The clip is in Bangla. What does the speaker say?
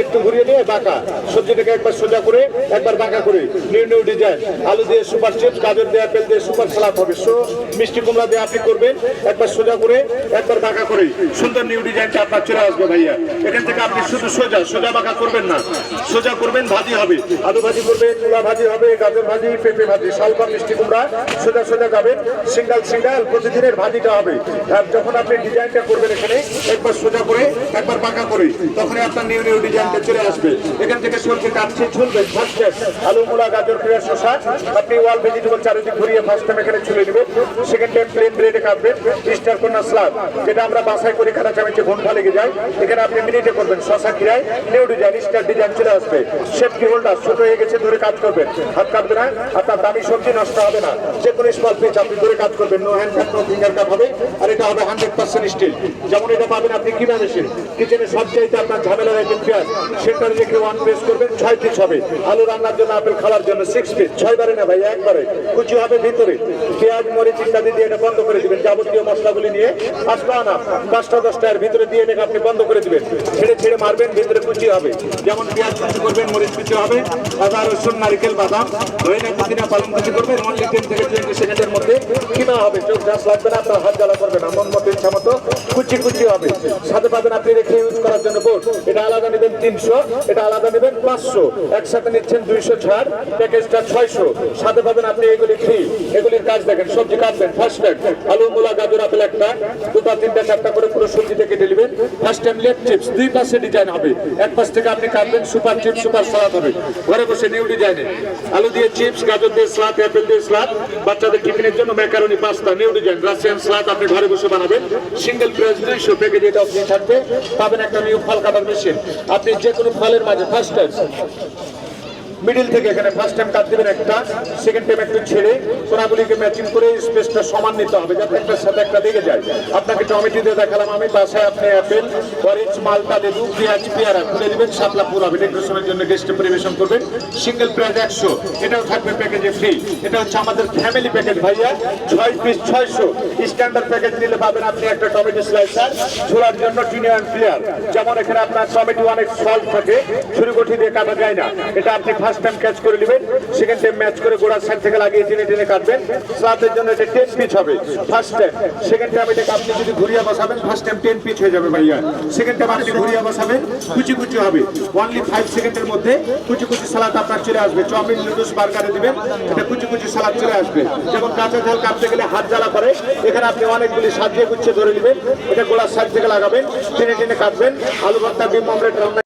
একটু ঘুরিয়ে নিয়ে বাঁকা। সবজিটাকে একবার সোজা করে, একবার বাঁকা করে। নিউ নিউ ডিজাইন আলু দিয়ে সুপার চিপস গাজর দিয়ে আপেল দিয়ে সুপার সালাদ হবে। সো মিষ্টি কুমড়া দিয়ে আপনি করবেন, একবার সোজা করে, একবার বাঁকা করে। সুন্দর নিউ ডিজাইনটা আপনার চলে আসবে ভাইয়া। এখান থেকে আপনি শুধু সোজা সোজা বাঁকা করবেন না। সোজা করবেন, ভাজি হবে। আলু ভাজি করবে মূলা ভাজি হবে, গাজর ভাজি, পেঁপে ভাজি, শালগম, মিষ্টি কুমড়া। সোজা সোজা যাবেন, সিঙ্গাল সিঙ্গাল, প্রতিদিনের ভাজিটা হবে। আর যখন আপনি ডিজাইনটা করবেন এখানে, একবার সোজা করে, একবার বাঁকা করে, তখনই আপনার নিউ নিউ ডিজাইনটা চলে আসবে। এখান থেকে সবজি কাটছে ঝুলবেন ফার্স্ট আলু, মূলা, গাজর, পেঁয়াজ, শসা, আপনি ওয়াল, ভেজিটেবল চারিদিক ঘুরিয়ে ফার্স্ট টাইম এখানে ছুলে নেবেন। সেকেন্ড টাইম প্লেন ব্রেডে কাটবেন। স্টার স্লাব যেটা আমরা বাসায় করে ঘণ্টা লেগে যায়, এখানে আপনি মিনিটে করবেন খিরায় নিউ ডিজাইন, স্টার ডিজাইন চলে আসবে। কি হোল্ডার? ছোট হয়ে গেছে, ধরে কাজ করবেন। হাত কাটবে না আপনার দামি সবজি নষ্ট হবে না। যে কোনো স্মল পিচ আপনি ধরে কাজ করবেন। No hand cut no finger cut হবে, আর এটা হবে হান্ড্রেড পার্সেন্ট স্টিল যেমন এটা পাবেন আপনি কিচেনে আপনার ঝামেলা পেঁয়াজ ওয়ান করবেন, ছয় পিস হবে। আলু রান্নার জন্য, আপেল খাওয়ার জন্য সিক্স পিস ছয় বারে না ভাই, একবারে। কুচি হবে ভিতরে। পেঁয়াজ, মরিচ ইত্যাদি দিয়ে এটা বন্ধ করে দিবেন। যাবতীয় মশলাগুলি নিয়ে আসবা না। পাঁচটা দশটা এর ভিতরে দিয়ে এটাকে আপনি বন্ধ করে দিবেন। ছেড়ে ছেড়ে মারবেন, ভিতরে কুচি হবে। যেমন পেঁয়াজ কুচি করবেন, মরিচ কুচি হবে। আদা রসুন, নারিকেল, বাদাম। ধইনা পুদিনা পালং কুচি করবেন। অনলি টেন থেকে টোয়েন্টি সেকেন্ডের মধ্যে কিনা হবে। চোখ ঘাস লাগবে না, আপনার হাত জ্বালা করবে না। মন মতো, ইচ্ছা মতো কুচি কুচি হবে। সাথে পাবেন আপনি রেখে ইউজ করার জন্য বোর্ড এটা আলাদা নেবেন তিনশো, এটা আলাদা নেবেন পাঁচশো। একসাথে নিচ্ছেন দুইশো ছাড়, প্যাকেজটা ছয়শো। সাথে পাবেন আপনি এগুলি ফ্রি এগুলির কাজ দেখেন, সবজি কাটবেন ফার্স্ট আলু, মূলা, গাজর, আপেল একটা দুটা তিনটা, চারটা করে পুরো সবজিটা কেটে নেবেন ফার্স্ট টাইম লেগ চিপস দুই পাশে ডিজাইন হবে। এক পাশ থেকে আপনি কাটবেন, সুপার চিপস সুপার সালাদ হবে। ঘরে বসে নিউ ডিজাইনে আলু দিয়ে চিপস গাজর দিয়ে স্লাদ অ্যাপেল দিয়ে স্লাদ, বাচ্চাদের টিফিনের জন্য macaroni pasta new design Russian salad আপনি ঘরে বসে বানাবেন। সিঙ্গেল প্রাইস দুইশো প্যাকেজ এটা আপনি থাকবে। পাবেন একটা নিউ ফল কাটার মেশিন আপনি যে কোনো ফলের মাঝে ফার্স্ট টাইম মিডিল থেকে এখানে ফার্স্ট টাইম কাট দিবেন একটা সেকেন্ড টাইম একটু ছেড়ে কোনাগুলিকে ম্যাচিং করে স্পেসটা সমান নিতে হবে, যাতে একটার সাথে একটা দিকে যায়। আপনাকে টমেটো দিয়ে দেখালাম আমি, বাসায় আপনি অ্যাপেল অরেঞ্জ মালটা লেবু পেঁয়াজ পেয়ারা খুলে দিবেন শাপলা পুরাবে ডেকোরেশনের জন্য গেস্টে পরিবেশন করবেন। সিঙ্গেল প্রাইস একশো, এটাও থাকবে প্যাকেজে ফ্রি এটা হচ্ছে আমাদের ফ্যামিলি প্যাকেজ ভাইয়া, ছয় পিস ছয়শো। স্ট্যান্ডার্ড প্যাকেজ নিলে পাবেন আপনি একটা টমেটো স্লাইসার ছোড়ার জন্য টিনি অ্যান্ড প্লেয়ার যেমন এখানে আপনার টমেটো অনেক সল্ট থাকে, ছুরি দিয়ে কাটা যায় না। এটা আপনি ফার্স্ট টাইম ক্যাচ করে নেবেন সেকেন্ড টাইম ম্যাচ করে গোড়ার সাইড থেকে লাগিয়ে টেনে টেনে কাটবেন। জন্য এটা টেন পিচ হবে ফার্স্ট টাইম সেকেন্ড টাইম এটাকে আপনি যদি ঘুরিয়ে বসাবেন ফার্স্ট টাইম টেন পিচ হয়ে যাবে ভাইয়া। সেকেন্ড টাইম আপনি ঘুরিয়ে বসাবেন, কুচি কুচি হবে। অনলি ফাইভ সেকেন্ডের মধ্যে কুচি কুচি সালাদ আপনার চলে আসবে। চাউমিন, নুডলস, বার্গারে দিবেন, এটা কুচি কুচি সালাদ চলে আসবে। যেমন কাঁচা ঝাল কাটতে গেলে হাত জ্বালা করে, এখানে আপনি অনেকগুলি সাজিয়ে গুছিয়ে ধরে নেবেন। এটা গোড়ার সাইড থেকে লাগাবেন, টেনে টেনে কাটবেন। আলু ভর্তা, ডিম, অমলেট, রান্না